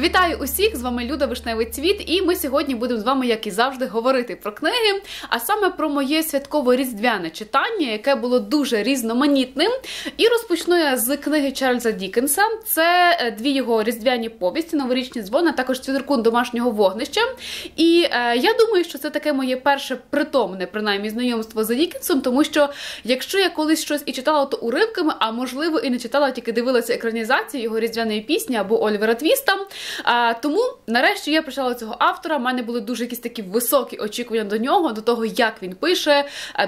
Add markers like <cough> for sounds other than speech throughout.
Вітаю усіх! З вами Люда Вишневий Цвіт, і ми сьогодні будемо з вами, як і завжди, говорити про книги, а саме про моє святково-різдвяне читання, яке було дуже різноманітним. І розпочну я з книги Чарльза Дікенса. Це е, дві його різдвяні повісті, новорічні дзвони, а також цвіркун домашнього вогнища. І е, я думаю, що це таке моє перше притомне, принаймні, знайомство за Дікенсом, тому що якщо я колись щось і читала, то уривками, а можливо і не читала, тільки дивилася екранізацію його різдвяної пісні або Олівера Твіста. А, Тому, нарешті, я прочитала цього автора. У мене були дуже якісь такі високі очікування до нього, до того, як він пише,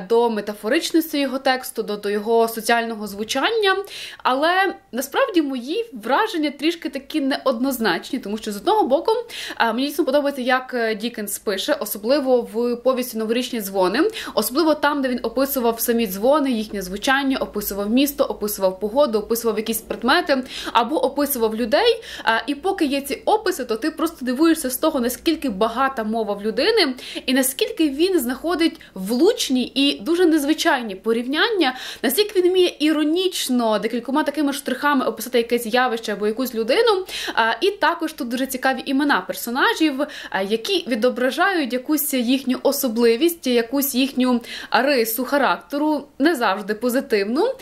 до метафоричності його тексту, до, до його соціального звучання. Але насправді мої враження трішки такі неоднозначні, тому що з одного боку мені дійсно подобається, як Дікенс пише, особливо в повісті новорічні дзвони, особливо там, де він описував самі дзвони, їхнє звучання, описував місто, описував погоду, описував якісь предмети або описував людей. І поки є ці описи, то ти просто дивуєшся з того, наскільки багата мова в людини, і наскільки він знаходить влучні і дуже незвичайні порівняння, наскільки він вміє іронічно декількома такими штрихами описати якесь явище або якусь людину. І також тут дуже цікаві імена персонажів, які відображають якусь їхню особливість, якусь їхню рису характеру, не завжди позитивну.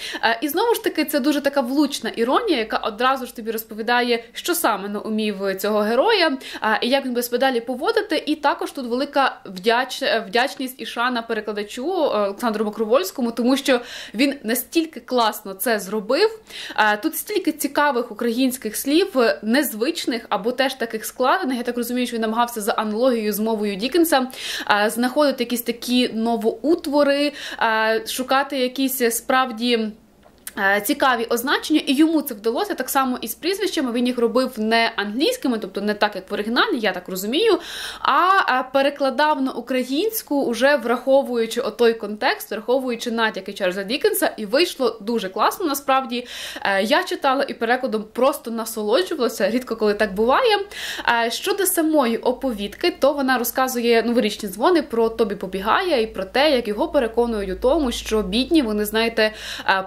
І знову ж таки, це дуже така влучна іронія, яка одразу ж тобі розповідає, що саме на умів цього героя, і як він без педалі поводити. І також тут велика вдяч, вдячність і шана перекладачу е, Олександру Макровольському, тому що він настільки класно це зробив. Тут стільки цікавих українських слів, незвичних або теж таких складених. Я так розумію, що він намагався за аналогією з мовою Дікенса знаходити якісь такі новоутвори, шукати якісь справді. Е, цікаві означення, і йому це вдалося так само і з прізвищами. Він їх робив не англійськими, тобто не так, як в оригіналі, я так розумію, а перекладав на українську, уже враховуючи отой контекст, враховуючи натяки Чарльза Дікенса, і вийшло дуже класно. Насправді е, я читала і перекладом просто насолоджувалася, рідко коли так буває. Е, щодо самої оповідки, то вона розказує новорічні дзвони про Тобі побігає і про те, як його переконують у тому, що бідні, вони знаєте,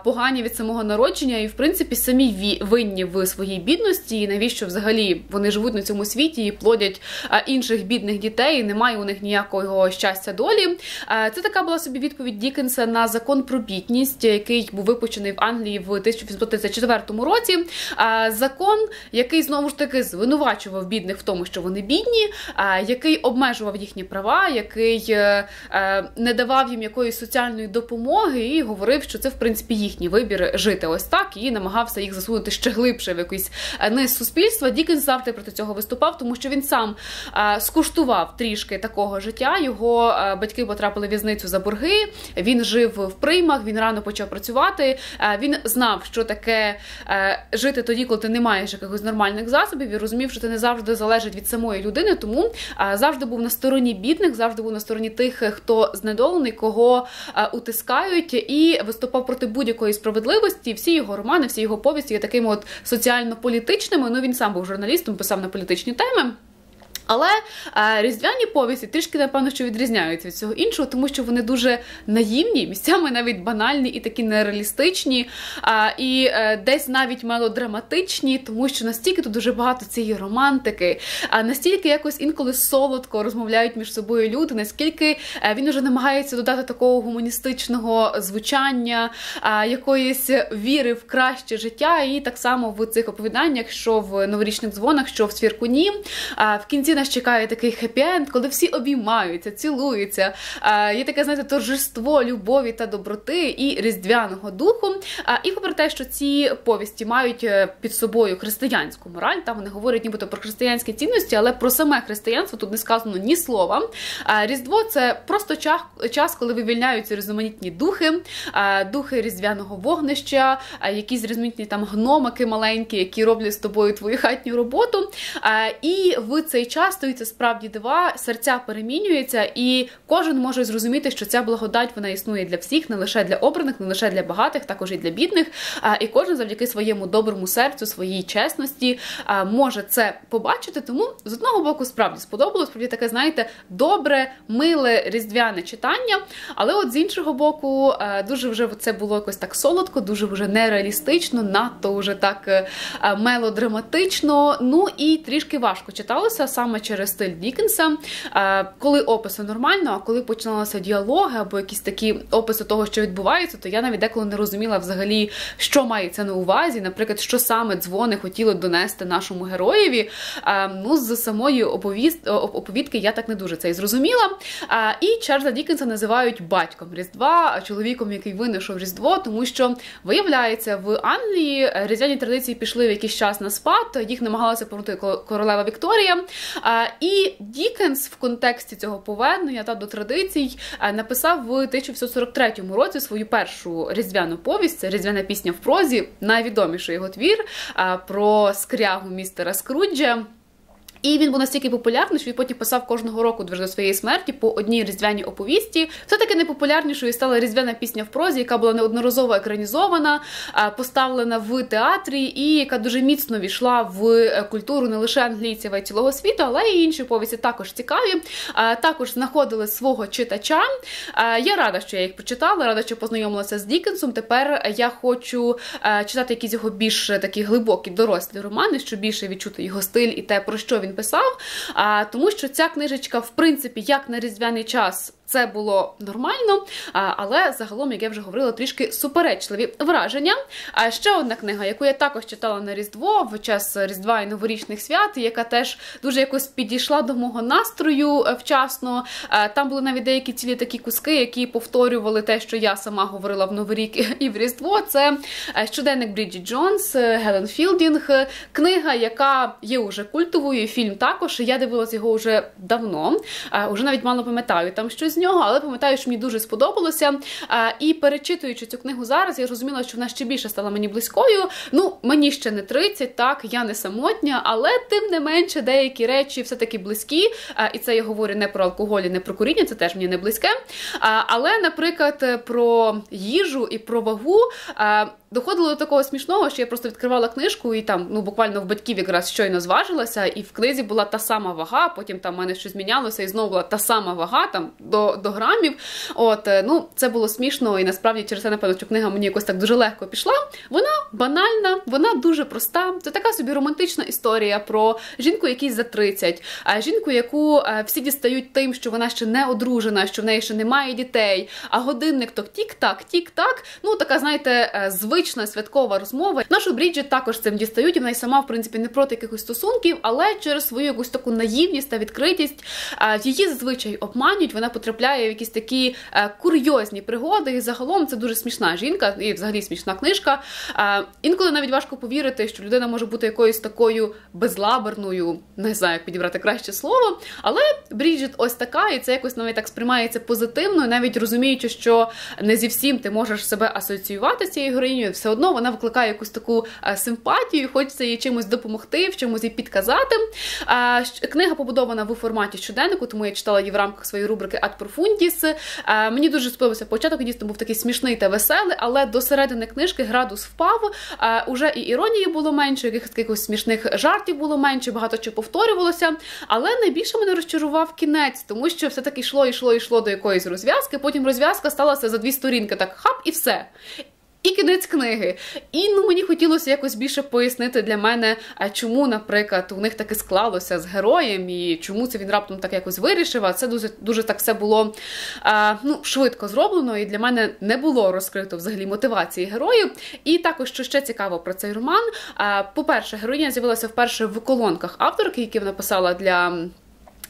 погані від від самого народження, і в принципі самі винні в своїй бідності, і навіщо взагалі вони живуть на цьому світі і плодять інших бідних дітей. і Немає у них ніякого щастя долі. Це така була собі відповідь Дікенса на закон про бідність, який був випущений в Англії в 1834 році. Закон, який знову ж таки звинувачував бідних в тому, що вони бідні, який обмежував їхні права, який е, е, не давав їм якоїсь соціальної допомоги, і говорив, що це в принципі їхній вибір жити ось так і намагався їх засунути ще глибше в якийсь е, низ суспільства. Дікенс завжди проти цього виступав, тому що він сам е, скуштував трішки такого життя. Його е, батьки потрапили в в'язницю за борги. Він жив в приймах, він рано почав працювати. Він знав, що таке жити тоді, коли ти не маєш якихось нормальних засобів, і розумів, що це не завжди залежить від самої людини. Тому завжди був на стороні бідних, завжди був на стороні тих, хто знедолений, кого утискають, і виступав проти будь-якої справедливості справедливості, всі його романи, всі його повісті є такими от соціально-політичними. Ну він сам був журналістом, писав на політичні теми. Але е, різдвяні повісті трішки, напевно, що відрізняються від цього іншого, тому що вони дуже наївні, місцями навіть банальні і такі нереалістичні, і е, десь навіть мелодраматичні, тому що настільки тут дуже багато цієї романтики, а настільки якось інколи солодко розмовляють між собою люди, наскільки е, він уже намагається додати такого гуманістичного звучання, якоїсь віри в краще життя, і так само в цих оповіданнях, що в новорічних дзвонах, що в цвіркуні, е, в кінці нас чекає такий хеппі-енд, коли всі обіймаються, цілуються. Є таке, знаєте, торжество любові та доброти і різдвяного духу. І попри те, що ці повісті мають е, під собою християнську мораль, там вони говорять нібито про християнські цінності, але про саме християнство тут не сказано ні слова. Різдво це просто час, коли вивільняються різноманітні духи, духи різдвяного вогнища, якісь різноманітні там гномики маленькі, які роблять з тобою твою хатню роботу. І в цей час часто і справді дива, серця перемінюються, і кожен може зрозуміти, що ця благодать вона існує для всіх, не лише для обраних, не лише для багатих, також і для бідних. І кожен завдяки своєму доброму серцю, своїй чесності може це побачити. Тому з одного боку справді сподобалось, справді таке, знаєте, добре, миле різдвяне читання. Але от з іншого боку, дуже вже це було якось так солодко, дуже вже нереалістично, надто вже так е, мелодраматично. Ну і трішки важко читалося саме через стиль Дікенса. Коли описи нормально, а коли починалися діалоги або якісь такі описи того, що відбувається, то я навіть деколи не розуміла взагалі, що мається на увазі, наприклад, що саме дзвони хотіли донести нашому героєві. Ну, з самої оповідки я так не дуже це і зрозуміла. І Чарльза Дікенса називають батьком Різдва, чоловіком, який винайшов Різдво, тому що виявляється, в Англії різдвяні традиції пішли в якийсь час на спад, їх намагалася повернути королева Вікторія. І Дікенс в контексті цього повернення та до традицій написав в 1843 році свою першу різдвяну повість. Це різдвяна пісня в прозі, найвідоміший його твір про скрягу містера Скруджа. І він був настільки популярний, що він потім писав кожного року до своєї смерті по одній різдвяній оповісті. Все таки найпопулярнішою стала різдвяна пісня в прозі, яка була неодноразово екранізована, поставлена в театрі, і яка дуже міцно війшла в е, культуру не лише англійців, а й цілого світу, але й інші повісті також цікаві. Також знаходили свого читача. Я рада, що я їх прочитала, рада, що познайомилася з Дікенсом. Тепер я хочу читати якісь його більш такі глибокі дорослі романи, щоб більше відчути його стиль і те, про що він писав, а, тому що ця книжечка, в принципі, як на різдвяний час це було нормально, але загалом, як я вже говорила, трішки суперечливі враження. А ще одна книга, яку я також читала на Різдво в час Різдва і новорічних свят, яка теж дуже якось підійшла до мого настрою е, вчасно. Там були навіть деякі цілі такі куски, які повторювали те, що я сама говорила в Новий рік <laughs> і в Різдво. Це е, щоденник Бріджіт Джонс, е, Гелен Філдінг, книга, яка є уже культовою. Фільм також. Я дивилася його вже давно, уже навіть мало пам'ятаю там щось нього, але пам'ятаю, що мені дуже сподобалося. І перечитуючи цю книгу зараз, я зрозуміла, що вона ще більше стала мені близькою. Ну, мені ще не 30, так, я не самотня, але тим не менше деякі речі все-таки близькі. І це я говорю не про алкоголь, не про куріння, це теж мені не близьке. Але, наприклад, про їжу і про вагу. Доходило до такого смішного, що я просто відкривала книжку і там, ну буквально в батьків якраз щойно зважилася, і в книзі була та сама вага. Потім там в мене щось змінялося, і знову була та сама вага там до до грамів. От е, ну це було смішно, і насправді через це напевно, що книга мені якось так дуже легко пішла. Вона банальна, вона дуже проста. Це така собі романтична історія про жінку, якій за 30, а жінку, яку е, всі дістають тим, що вона ще не одружена, що в неї ще немає дітей. А годинник то тік-так, тік-так. Ну така, знаєте, е, звичайна звична святкова розмова. Нашу Бріджит також цим дістають. Вона й сама, в принципі, не проти якихось стосунків, але через свою якусь таку наївність та відкритість її зазвичай обманюють. Вона потрапляє в якісь такі курйозні пригоди. І загалом це дуже смішна жінка, і взагалі смішна книжка. Інколи навіть важко повірити, що людина може бути якоюсь такою безлаберною, не знаю, як підібрати краще слово. Але Бріджит ось така, і це якось навіть так сприймається позитивно, навіть розуміючи, що не зі всім ти можеш себе асоціювати з цією героїнею, все одно вона викликає якусь таку е, симпатію, хочеться їй чимось допомогти, в чомусь їй підказати. Книга побудована в форматі щоденнику, тому я читала її в рамках своєї рубрики Ad Profundis. Мені дуже сподобався початок, дійсно був такий смішний та веселий, але до середини книжки градус впав. Уже і іронії було менше, якихось смішних жартів було менше, багато чого повторювалося. Але найбільше мене розчарував кінець, тому що все-таки йшло, йшло, йшло до якоїсь розв'язки. Потім розв'язка сталася за дві сторінки, так хап і все і кінець книги. І ну мені хотілося якось більше пояснити для мене, а чому, наприклад, у них таки склалося з героєм, і чому це він раптом так якось вирішив. А це дуже дуже так все було а, ну, швидко зроблено, і для мене не було розкрито взагалі мотивації героїв. І також, що ще цікаво про цей роман. А, По-перше, героїня з'явилася вперше в колонках авторки, які вона писала для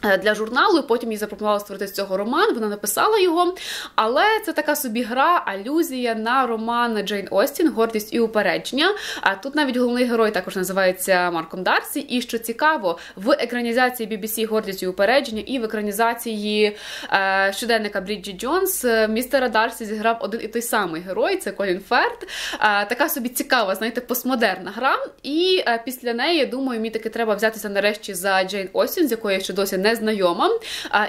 для журналу, і потім їй запропонувала створити з цього роман. Вона написала його. Але це така собі гра, алюзія на роман Джейн Остін, Гордість і упередження. А тут навіть головний герой також називається Марком Дарсі. І що цікаво, в екранізації BBC Гордість і упередження, і в екранізації е, щоденника Бріджі Джонс е, містера Дарсі зіграв один і той самий герой це Колін Ферд. Е, така собі цікава, знаєте, постмодерна гра. І е, після неї, я думаю, мені таки треба взятися нарешті за Джейн Остін, з якої я ще досі не знайома,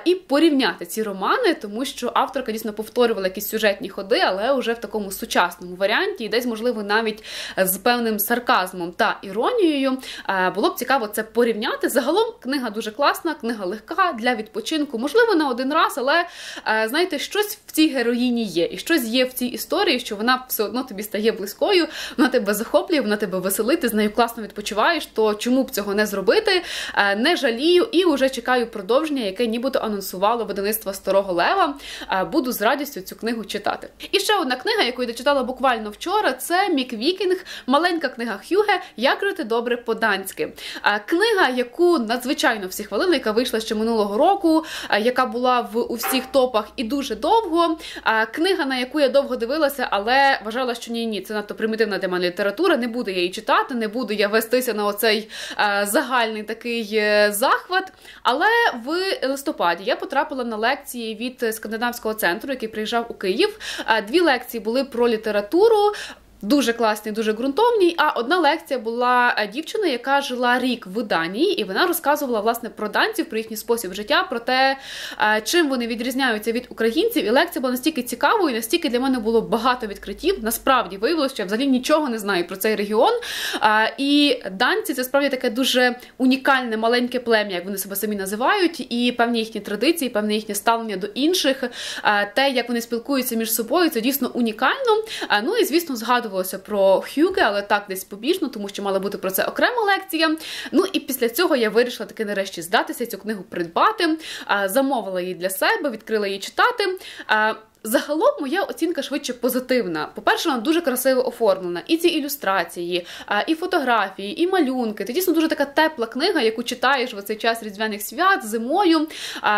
і порівняти ці романи, тому що авторка дійсно повторювала якісь сюжетні ходи, але вже в такому сучасному варіанті, і десь, можливо, навіть з певним сарказмом та іронією. Було б цікаво це порівняти. Загалом книга дуже класна, книга легка для відпочинку, можливо, на один раз, але знаєте, щось в цій героїні є, і щось є в цій історії, що вона все одно тобі стає близькою, вона тебе захоплює, вона тебе веселить, ти з нею класно відпочиваєш. То чому б цього не зробити? Не жалію і вже чекаю продовження, яке нібито анонсувало видавництво Старого Лева. Буду з радістю цю книгу читати. І ще одна книга, яку я дочитала буквально вчора, це Мік Вікінг, маленька книга Хюге Як жити добре по-данськи. Книга, яку надзвичайно всі хвалили, яка вийшла ще минулого року, яка була в у всіх топах і дуже довго. Книга, на яку я довго дивилася, але вважала, що ні, ні, це надто примітивна для мене література. Не буду я її читати, не буду я вестися на оцей загальний такий е, захват. Але в листопаді я потрапила на лекції від скандинавського центру, який приїжджав у Київ. Дві лекції були про літературу. Дуже класні, дуже ґрунтовні. А одна лекція була е, дівчина, яка жила рік в Данії, і вона розказувала власне про данців, про їхній спосіб життя, про те, е, чим вони відрізняються від українців. І лекція була настільки цікавою, настільки для мене було багато відкриттів. Насправді виявилося, що я взагалі нічого не знаю про цей регіон. І данці це справді таке дуже унікальне маленьке плем'я, як вони себе самі називають, і певні їхні традиції, певне їхнє ставлення до інших, те, як вони спілкуються між собою, це дійсно унікально. Ну і звісно, згадували згадувалося про Хюге, але так десь побіжно, тому що мала бути про це окрема лекція. Ну і після цього я вирішила таки нарешті здатися, цю книгу придбати, замовила її для себе, відкрила її читати. Загалом моя оцінка швидше позитивна. По-перше, вона дуже красиво оформлена. І ці ілюстрації, і фотографії, і малюнки. Це дійсно дуже така тепла книга, яку читаєш в цей час різдвяних свят зимою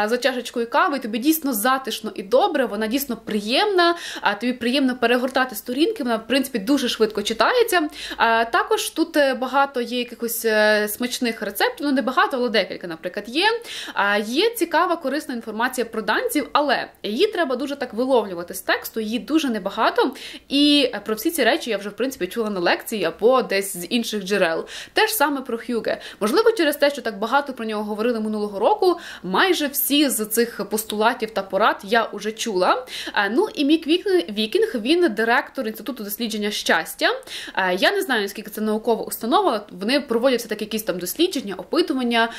за чашечкою кави. Тобі дійсно затишно і добре. Вона дійсно приємна. Тобі приємно перегортати сторінки. Вона, в принципі, дуже швидко читається. Також тут е, багато є якихось е, смачних рецептів. Ну не багато, але декілька, наприклад, є. Є цікава корисна інформація про данців, але її треба дуже так виловити виловлювати з тексту, її дуже небагато. І про всі ці речі я вже в принципі чула на лекції або десь з інших джерел. Те ж саме про Хюге. Можливо, через те, що так багато про нього говорили минулого року. Майже всі з цих постулатів та порад я уже чула. Ну і Мік Вікінг, він директор інституту дослідження щастя. Я не знаю, наскільки це наукова установа. Вони проводять все таки якісь там дослідження, опитування,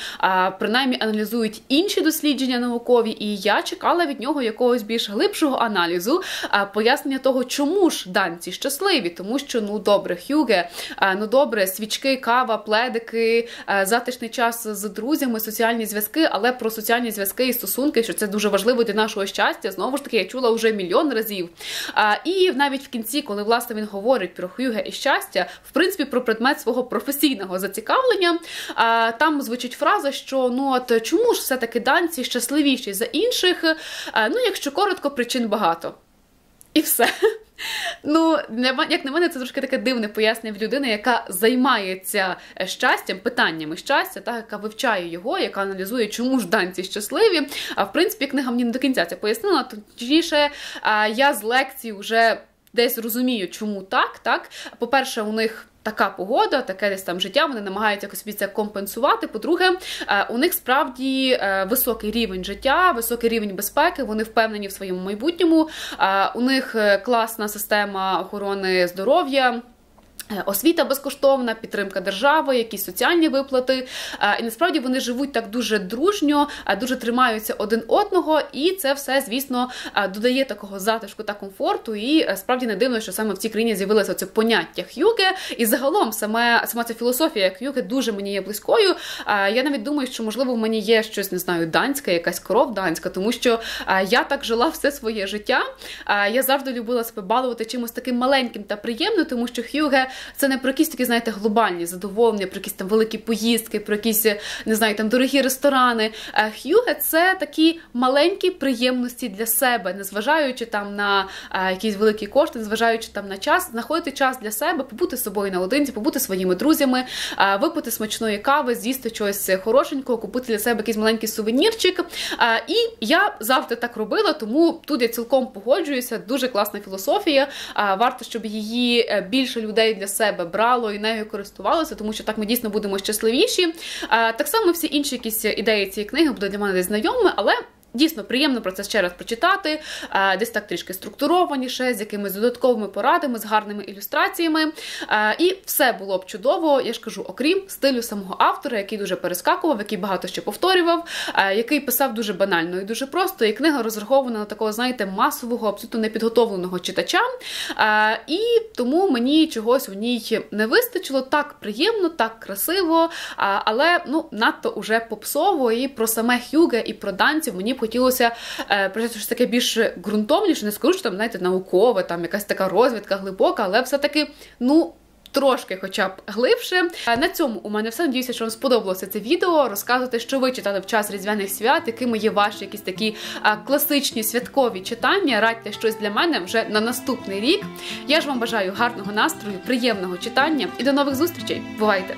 принаймні аналізують інші дослідження наукові. І я чекала від нього якогось більш глибшого аналізу пояснення того, чому ж данці щасливі, тому що ну добре, хюге, ну добре, свічки, кава, пледики, затишний час з друзями, соціальні зв'язки, але про соціальні зв'язки і стосунки, що це дуже важливо для нашого щастя. Знову ж таки, я чула вже мільйон разів. І навіть в кінці, коли власне він говорить про хюге і щастя, в принципі, про предмет свого професійного зацікавлення, там звучить фраза, що ну от чому ж все таки данці щасливіші за інших? Ну, якщо коротко, причин багато багато. І все. <laughs> Ну, як на мене, це трошки таке дивне пояснення в людини, яка займається е, щастям, питаннями щастя, та яка вивчає його, яка аналізує, чому ж данці щасливі. А в принципі, книга мені не до кінця це пояснила. Точніше, я з лекції вже десь розумію, чому так. так. По-перше, у них така погода, таке десь там життя, вони намагаються якось собі це компенсувати. По-друге, е, у них справді е, високий рівень життя, високий рівень безпеки. Вони впевнені в своєму майбутньому. Е, у них класна система охорони здоров'я. Е, освіта безкоштовна, підтримка держави, якісь соціальні виплати. Е, і насправді вони живуть так дуже дружньо, е, дуже тримаються один одного, і це все, звісно, додає такого затишку та комфорту. І справді не дивно, що саме в цій країні з'явилося це поняття х'юге. І загалом саме сама ця філософія х'юге дуже мені є близькою. Я навіть думаю, що можливо в мені є щось, не знаю, данське, якась кров данська, тому що я так жила все своє життя. Я завжди любила себе балувати чимось таким маленьким та приємним, тому що х'юге це не про якісь такі, знаєте, глобальні задоволення, про якісь там великі поїздки, про якісь не знаю, там дорогі ресторани. Е, Х'юге це такі маленькі приємності для себе, незважаючи там на е, якісь великі кошти, незважаючи там на час, знаходити час для себе, побути з собою наодинці, побути своїми друзями, е, випити смачної кави, з'їсти щось хорошенького, купити для себе якийсь маленький сувенірчик. І я завжди так робила, тому тут я цілком погоджуюся. Дуже класна філософія. Варто, щоб її більше людей для себе брало і нею користувалося, тому що так ми дійсно будемо щасливіші. Так само всі інші якісь ідеї цієї книги будуть для мене знайомі, але Дійсно, приємно про це ще раз прочитати, е, десь так трішки структурованіше, з якимись додатковими порадами, з гарними ілюстраціями. Е, і все було б чудово, я ж кажу, окрім стилю самого автора, який дуже перескакував, який багато ще повторював, е, який писав дуже банально і дуже просто. І книга розрахована на такого, знаєте, масового, абсолютно непідготовленого читача. І тому мені чогось у ній не вистачило так приємно, так красиво, але ну надто уже попсово і про саме Хюге, і про данців мені б хотілося е, про щось таке більш ґрунтовніше, не скажу, що там, знаєте, наукове, там якась така розвідка глибока, але все-таки, ну. Трошки, хоча б глибше. Е, на цьому у мене все. Надіюся, що вам сподобалося це відео. Розказувати, що ви читали в час різдвяних свят, якими є ваші якісь такі е, класичні святкові читання. Радьте щось для мене вже на наступний рік. Я ж вам бажаю гарного настрою, приємного читання і до нових зустрічей. Бувайте!